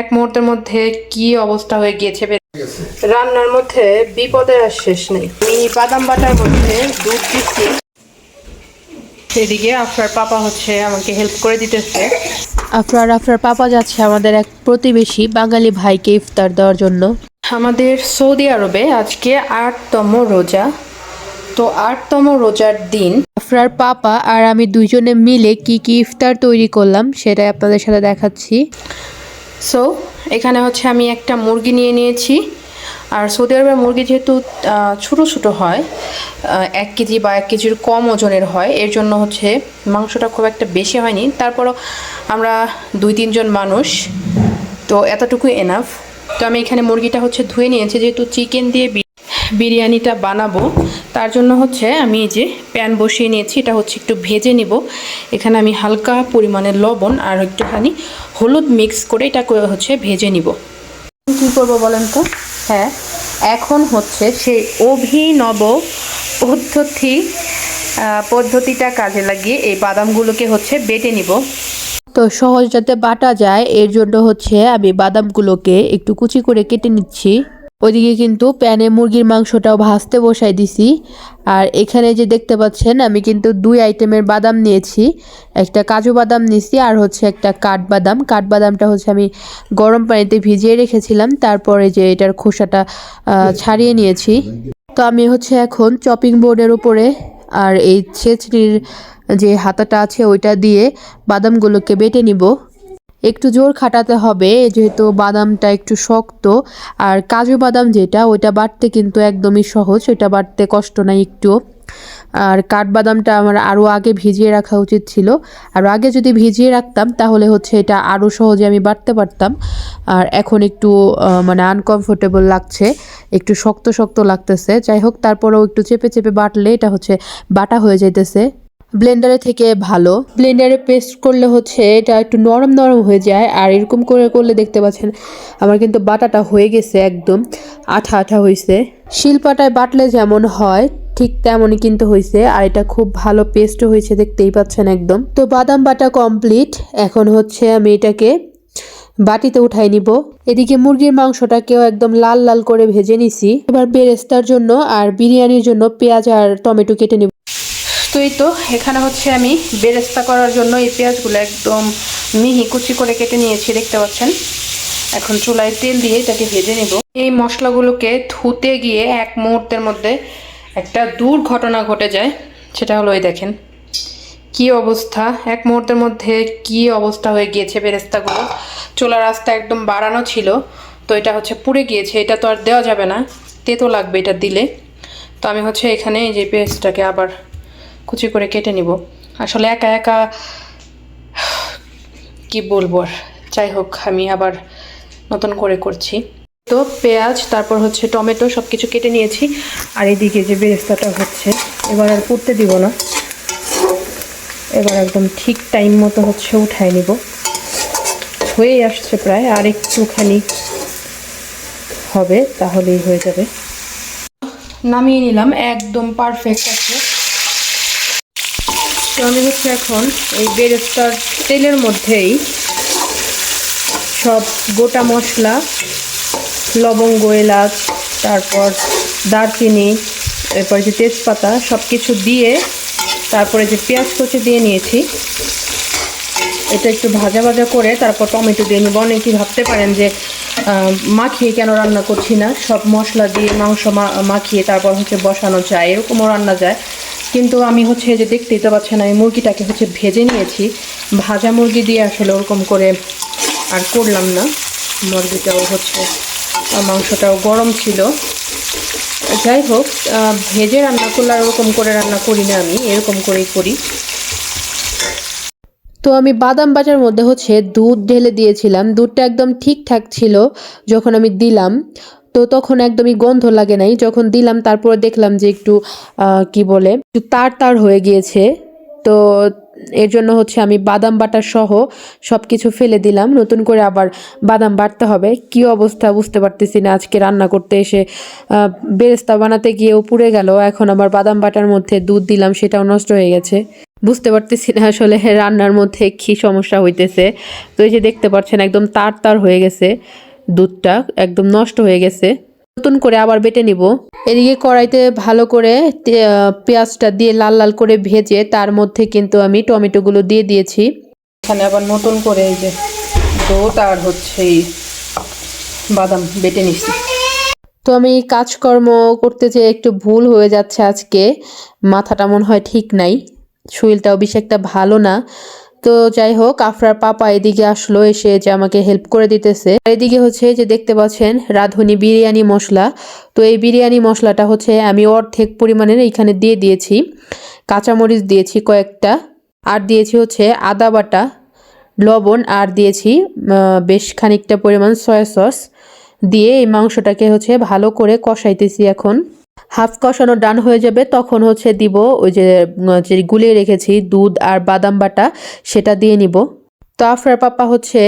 এক মুহূর্তের মধ্যে কি অবস্থা হয়ে গিয়েছে রান্নার মধ্যে বিপদের আর শেষ নেই। আমি বাদাম বাটার মধ্যে দুধ দিচ্ছি। এদিকে আপনার পাপা হচ্ছে আমাকে হেল্প করে দিতেছে। আফরার আফরার পাপা যাচ্ছে আমাদের এক প্রতিবেশী বাঙালি ভাইকে ইফতার দেওয়ার জন্য। আমাদের সৌদি আরবে আজকে আটতম রোজা। তো আটতম রোজার দিন আফরার পাপা আর আমি দুইজনে মিলে কি কি ইফতার তৈরি করলাম সেটাই আপনাদের সাথে দেখাচ্ছি। সো এখানে হচ্ছে আমি একটা মুরগি নিয়ে নিয়েছি। আর সৌদি আরবের মুরগি যেহেতু ছোটো ছোটো হয় এক কেজি বা এক কেজির কম ওজনের হয়, এর জন্য হচ্ছে মাংসটা খুব একটা বেশি হয়নি। তারপরও আমরা দুই, তিনজন মানুষ, তো এতটুকু এনাফ তো আমি এখানে মুরগিটা হচ্ছে ধুয়ে নিয়েছি, যেহেতু চিকেন দিয়ে বিরিয়ানিটা বানাবো। তার জন্য হচ্ছে আমি এই যে প্যান বসিয়ে নিয়েছি, এটা হচ্ছে একটু ভেজে নিব। এখানে আমি হালকা পরিমাণে লবণ আর একটুখানি হলুদ মিক্স করে এটা হচ্ছে ভেজে নিব। কী করব বলেন তো? হ্যাঁ এখন হচ্ছে সেই অভিনব পদ্ধতি পদ্ধতিটা কাজে লাগিয়ে এই বাদামগুলোকে হচ্ছে বেটে নিব। তো সহজ যাতে বাটা যায়, এর জন্য হচ্ছে আমি বাদামগুলোকে একটু কুচি করে কেটে নিচ্ছি। ওইদিকে কিন্তু প্যানে মুরগির মাংসটাও ভাজতে বসাই দিছি। আর এখানে যে দেখতে পাচ্ছেন, আমি কিন্তু দুই আইটেমের বাদাম নিয়েছি। একটা কাজু বাদাম নিয়েছি আর হচ্ছে একটা কাঠবাদাম কাঠবাদামটা হচ্ছে আমি গরম পানিতে ভিজিয়ে রেখেছিলাম। তারপরে যে এটার খোসাটা ছাড়িয়ে নিয়েছি। তো আমি হচ্ছে এখন চপিং বোর্ডের উপরে আর এই ছেঁচড়ির যে হাতাটা আছে, ওইটা দিয়ে বাদামগুলোকে বেটে নিব। একটু জোর খাটাতে হবে, যেহেতু বাদামটা একটু শক্ত। আর কাজু বাদাম যেটা, ওইটা বাটতে কিন্তু একদমই সহজ ওইটা বাটতে কষ্ট নাই একটু। আর কাঠবাদামটা আমার আরও আগে ভিজিয়ে রাখা উচিত ছিল। আর আগে যদি ভিজিয়ে রাখতাম, তাহলে হচ্ছে এটা আরও সহজে আমি বাটতে পারতাম। আর এখন একটু মানে আনকমফোর্টেবল লাগছে, একটু শক্ত শক্ত লাগতেছে। যাই হোক, তারপরেও একটু চেপে চেপে বাটলে এটা হচ্ছে বাটা হয়ে যাইতেছে। ব্লেন্ডারে থেকে ভালো। ব্লেন্ডারে পেস্ট করলে হচ্ছে এটা একটু নরম নরম হয়ে যায়, আর এরকম করে করলে দেখতে পাচ্ছেন আমার কিন্তু বাটাটা হয়ে গেছে একদম, আঠা আঠা হয়েছে শিলপাটায় বাটলে যেমন হয়, ঠিক তেমনই কিন্তু হয়েছে আর এটা খুব ভালো পেস্টও হয়েছে দেখতেই পাচ্ছেন একদম। তো বাদাম বাটা কমপ্লিট এখন হচ্ছে আমি এটাকে বাটিতে উঠাই নিব। এদিকে মুরগির মাংসটাকেও একদম লাল লাল করে ভেজে নিছি। এবার বেরেস্তার জন্য আর বিরিয়ানির জন্য পেঁয়াজ আর টমেটো কেটে নিব। এই তো, এখানে হচ্ছে আমি বেরেস্তা করার জন্য এই পেঁয়াজগুলো একদম মিহি কুচি করে কেটে নিয়েছি, দেখতে পাচ্ছেন? এখন চুলায় তেল দিয়ে এটাকে ভেজে নেব। এই মশলাগুলোকে ধুতে গিয়ে এক মুহূর্তের মধ্যে একটা দুর্ঘটনা ঘটে যায়, সেটা হলো এই দেখেন। কি অবস্থা? এক মুহূর্তের মধ্যে কি অবস্থা হয়ে গিয়েছে বেরেস্তাগুলো? চোলা রাস্তা একদম বাড়ানো ছিল, তো এটা হচ্ছে পুড়ে গিয়েছে, এটা তো আর দেওয়া যাবে না, তেতো লাগবে এটা দিলে। তো আমি হচ্ছে এখানে এই যে পেঁয়াজটাকে আবার কুচি করে কেটে নিব। আসলে একা একা, কি বলব আর? যাই হোক, আমি আবার নতুন করে করছি। তো পেঁয়াজ, তারপর হচ্ছে টমেটো সব কিছু কেটে নিয়েছি। আর এদিকে যে বেরেস্তাটা হচ্ছে, এবার আর পুড়তে দিব না। এবার একদম ঠিক টাইম মতো হচ্ছে উঠায় নিব। হয়েই আসছে প্রায়, আর একটুখানি হবে, তাহলেই হয়ে যাবে। নামিয়ে নিলাম, একদম পারফেক্ট আছে। আমি হচ্ছে এখন এই বেরেস্তার তেলের মধ্যেই সব গোটা মশলা, লবঙ্গ, এলাচ, তারপর দারচিনি, এরপর যে তেজপাতা সব কিছু দিয়ে তারপরে যে পেঁয়াজ কুচি দিয়ে নিয়েছি, এটা একটু ভাজা ভাজা করে তারপর টমেটো দিয়ে নেব। অনেকেই ভাবতে পারেন যে মাখিয়ে কেন রান্না করছি না? সব মশলা দিয়ে মাংস মাখিয়ে তারপর হচ্ছে বসানো যায়, এরকমও রান্না যায়। কিন্তু আমি হচ্ছে যে দেখতেই তো পাচ্ছেন, আমি মুরগিটাকে হচ্ছে ভেজে নিয়েছি। ভাজা মুরগি দিয়ে আসলে ওরকম করে আর করলাম না। মুরগিটাও হচ্ছে মাংসটাও গরম ছিল। যাই হোক ভেজে রান্না করলে আর ওরকম করে রান্না করি না আমি, এরকম করেই করি। তো আমি বাদাম বাটার মধ্যে হচ্ছে দুধ ঢেলে দিয়েছিলাম। দুধটা একদম ঠিকঠাক ছিল যখন আমি দিলাম। তো তখন একদমই গন্ধ লাগে নাই। যখন দিলাম, তারপরে দেখলাম যে একটু কি বলে, একটু তার তার হয়ে গিয়েছে। তো এর জন্য হচ্ছে আমি বাদাম বাটা সহ সব কিছু ফেলে দিলাম। নতুন করে আবার বাদাম বাটতে হবে। কি অবস্থা বুঝতে পারতেছি না। আজকে রান্না করতে এসে বেরেস্তা বানাতে গিয়েও পুড়ে গেল। এখন আবার বাদাম বাটার মধ্যে দুধ দিলাম, সেটাও নষ্ট হয়ে গেছে। বুঝতে পারতেছি না আসলে রান্নার মধ্যে কি সমস্যা হইতেছে। তো এই যে দেখতে পাচ্ছেন, একদম তার তার হয়ে গেছে। দুধটা একদম নষ্ট হয়ে গেছে। নতুন করে আবার বেটে নিব। এদিকে কড়াইতে ভালো করে পেঁয়াজটা দিয়ে লাল লাল করে ভেজে তার মধ্যে কিন্তু আমি টমেটোগুলো দিয়ে দিয়েছি। এখানে আবার নতুন করে এই যে দুধ আর হচ্ছে বাদাম বেটে নিচ্ছি তো আমি কাজকর্ম করতে যেয়ে একটু ভুল হয়ে যাচ্ছে আজকে। মাথাটা মনে হয় ঠিক নাই। শরীরটাও বেশি একটা ভালো না। তো যাই হোক, আফরার পাপা এদিকে আসলো, এসে যে আমাকে হেল্প করে দিতেছে। আর এদিকে হচ্ছে যে দেখতে পাচ্ছেন রাঁধুনি বিরিয়ানি মশলা। তো এই বিরিয়ানি মশলাটা হচ্ছে আমি অর্ধেক পরিমাণের এখানে দিয়ে দিয়েছি। কাঁচামরিচ দিয়েছি কয়েকটা। আর দিয়েছি হচ্ছে আদা বাটা, লবণ, আর দিয়েছি বেশ খানিকটা পরিমাণ সয়া সস। দিয়ে এই মাংসটাকে হচ্ছে ভালো করে কষাইতেছি এখন। হাফ কষানো ডান হয়ে যাবে, তখন হচ্ছে দিব ওই যে যে গুলিয়ে রেখেছি, দুধ আর বাদাম বাটা, সেটা দিয়ে নিব। তো আফরার পাপা হচ্ছে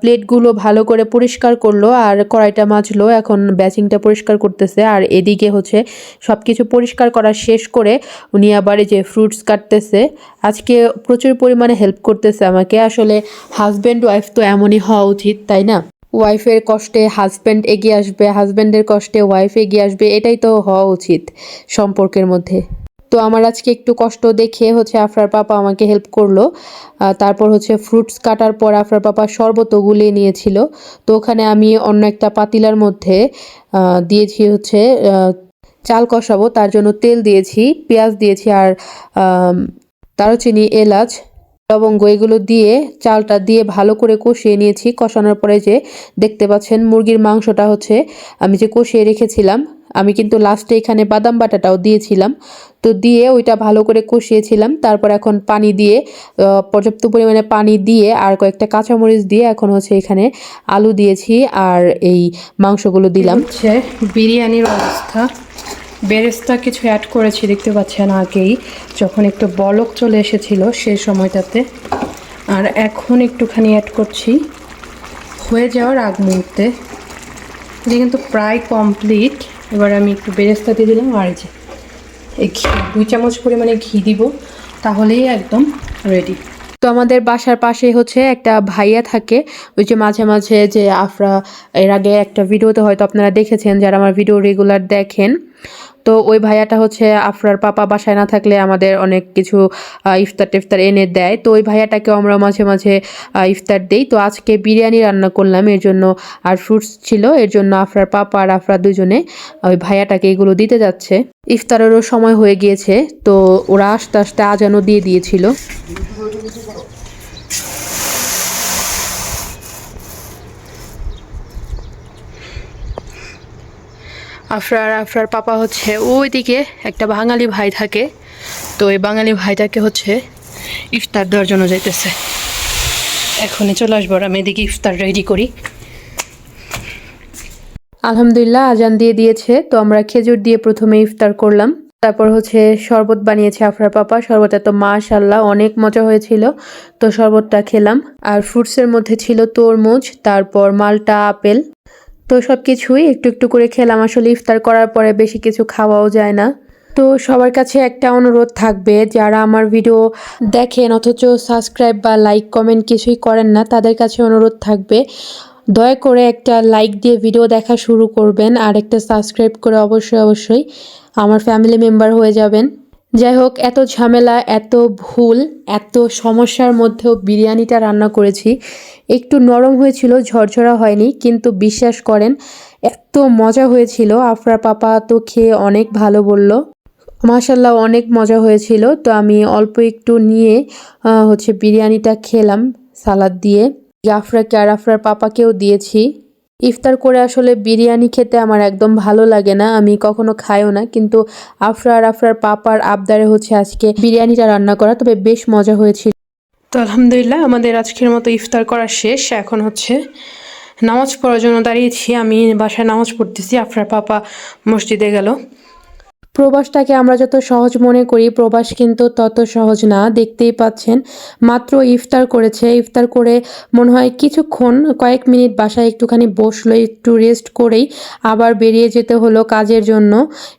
প্লেটগুলো ভালো করে পরিষ্কার করল আর কড়াইটা মাজলো, এখন ব্যাচিংটা পরিষ্কার করতেছে। আর এদিকে হচ্ছে সব কিছু পরিষ্কার করা শেষ করে উনি আবার যে ফ্রুটস কাটতেছে। আজকে প্রচুর পরিমাণে হেল্প করতেছে আমাকে। আসলে হাজব্যান্ড ওয়াইফ তো এমনই হওয়া উচিত, তাই না? ওয়াইফের কষ্টে হাজব্যান্ড এগিয়ে আসবে হাজব্যান্ডের কষ্টে ওয়াইফ এগিয়ে আসবে, এটাই তো হওয়া উচিত সম্পর্কের মধ্যে। তো আমার আজকে একটু কষ্ট দেখে হচ্ছে আফরার পাপা আমাকে হেল্প করল। তারপর হচ্ছে ফ্রুটস কাটার পর আফরার পাপা শরবতও গুলিয়ে নিয়েছিল। তো ওখানে আমি অন্য একটা পাতিলার মধ্যে দিয়েছি হচ্ছে চাল কষাবো, তার জন্য তেল দিয়েছি, পেঁয়াজ দিয়েছি আর দারুচিনি, এলাচ লবঙ্গ এগুলো দিয়ে, চালটা দিয়ে ভালো করে কষিয়ে নিয়েছি। কষানোর পরে যে দেখতে পাচ্ছেন মুরগির মাংসটা হচ্ছে, আমি যে কষিয়ে রেখেছিলাম, আমি কিন্তু লাস্টে এখানে বাদাম বাটাটাও দিয়েছিলাম। তো দিয়ে ওইটা ভালো করে কষিয়েছিলাম। তারপর এখন পানি দিয়ে পর্যাপ্ত পরিমাণে পানি দিয়ে আর কয়েকটা কাঁচামরিচ দিয়ে এখন হচ্ছে এখানে আলু দিয়েছি আর এই মাংসগুলো দিলাম। হচ্ছে বিরিয়ানির অবস্থা। বেরেস্তা কিছু অ্যাড করেছি, দেখতে পাচ্ছেন আগেই। যখন একটু বলক চলে এসেছিল সেই সময়টাতে। আর এখন একটুখানি অ্যাড করছি। হয়ে যাওয়ার আগ মুহূর্তে। যে কিন্তু প্রায় কমপ্লিট এবার আমি একটু বেরেস্তা দিয়ে দিলাম, আর যে, এই ঘি, দুই চামচ পরিমাণে ঘি দিব, তাহলেই একদম রেডি তো আমাদের বাসার পাশে হচ্ছে একটা ভাইয়া থাকে, ওই যে মাঝে মাঝে যে আফরা, এর আগে একটা ভিডিওতে হয়তো আপনারা দেখেছেন, যারা আমার ভিডিও রেগুলার দেখেন। তো ওই ভাইয়াটা হচ্ছে আফরার পাপা বাসায় না থাকলে আমাদের অনেক কিছু ইফতার টিফতার এনে দেয়। তো ওই ভাইয়াটাকেও আমরা মাঝে মাঝে ইফতার দেই। তো আজকে বিরিয়ানি রান্না করলাম। এর জন্য আর ফ্রুটস ছিল। এর জন্য আফরার পাপা আর আফরা দুজনে ওই ভাইয়াটাকে এগুলো দিতে যাচ্ছে। ইফতারেরও সময় হয়ে গিয়েছে। তো ওরা আস্তে আস্তে আজানও দিয়ে দিয়েছিল। আফরার আফরার পাপা হচ্ছে ওইদিকে একটা বাঙালি ভাই থাকে। তো ওই বাঙালি ভাইটাকে হচ্ছে ইফতার দেওয়ার জন্য যাইতেছে। এখনই চলে আসব আর আমি এদিকে ইফতার রেডি করি। আলহামদুলিল্লাহ, আজান দিয়ে দিয়েছে। তো আমরা খেজুর দিয়ে প্রথমে ইফতার করলাম। তারপর হচ্ছে শরবত বানিয়েছে আফরার পাপা। শরবতে তো মাশাল্লাহ অনেক মজা হয়েছিল। তো শরবতটা খেলাম। আর ফ্রুটসের মধ্যে ছিল তরমুজ, তারপর মালটা আপেল। তো সব কিছুই একটু একটু করে খেলাম। আসলে ইফতার করার পরে বেশি কিছু খাওয়াও যায় না। তো সবার কাছে একটা অনুরোধ থাকবে, যারা আমার ভিডিও দেখেন অথচ সাবস্ক্রাইব বা লাইক, কমেন্ট কিছুই করেন না, তাদের কাছে অনুরোধ থাকবে, দয়া করে একটা লাইক দিয়ে ভিডিও দেখা শুরু করবেন, আর একটা সাবস্ক্রাইব করে অবশ্যই অবশ্যই আমার ফ্যামিলি মেম্বার হয়ে যাবেন। যাই হোক, এত ঝামেলা, এত ভুল, এত সমস্যার মধ্যেও বিরিয়ানিটা রান্না করেছি। একটু নরম হয়েছিল, ঝরঝরা হয়নি, কিন্তু বিশ্বাস করেন, এত মজা হয়েছিল। আফরা পাপা তো খেয়ে অনেক ভালো বলল। মাশাল্লাহ অনেক মজা হয়েছিল। তো আমি অল্প একটু নিয়ে হচ্ছে বিরিয়ানিটা খেলাম, সালাদ দিয়ে। আফরাকে আর আফরার পাপাকেও দিয়েছি। ইফতার করে আসলে বিরিয়ানি খেতে আমার একদম ভালো লাগে না, আমি কখনো খাইও না। কিন্তু আফরার আফরার পাপার আবদারে হচ্ছে আজকে বিরিয়ানিটা রান্না করা, তবে বেশ মজা হয়েছিল। তো আলহামদুলিল্লাহ, আমাদের আজকের মতো ইফতার করা শেষ। এখন হচ্ছে নামাজ পড়ার জন্য দাঁড়িয়েছি, আমি বাসায় নামাজ পড়তেছি, আফরার পাপা মসজিদে গেল। প্রবাসটাকে আমরা যত সহজ মনে করি, প্রবাস কিন্তু তত সহজ না। দেখতেই পাচ্ছেন, মাত্র ইফতার করেছে। ইফতার করে মনে হয় কিছুক্ষণ, কয়েক মিনিট বাসায় একটুখানি বসল, একটু রেস্ট করেই আবার বেরিয়ে যেতে হলো কাজের জন্য।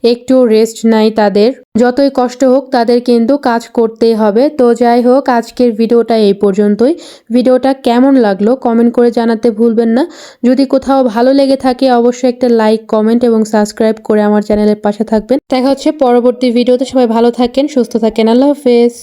একটু রেস্ট নাই তাদের। যতই কষ্ট হোক, তাদের কিন্তু কাজ করতেই হবে। তো যাই হোক, আজকের ভিডিওটা এই পর্যন্তই। ভিডিওটা কেমন লাগল কমেন্ট করে জানাতে ভুলবেন না। যদি কোথাও ভালো লেগে থাকে, অবশ্যই একটা লাইক কমেন্ট এবং সাবস্ক্রাইব করে আমার চ্যানেলের পাশে থাকবেন। দেখা হচ্ছে পরবর্তী ভিডিওতে। সবাই ভালো থাকেন সুস্থ থাকেন। আল্লাহ হাফেজ।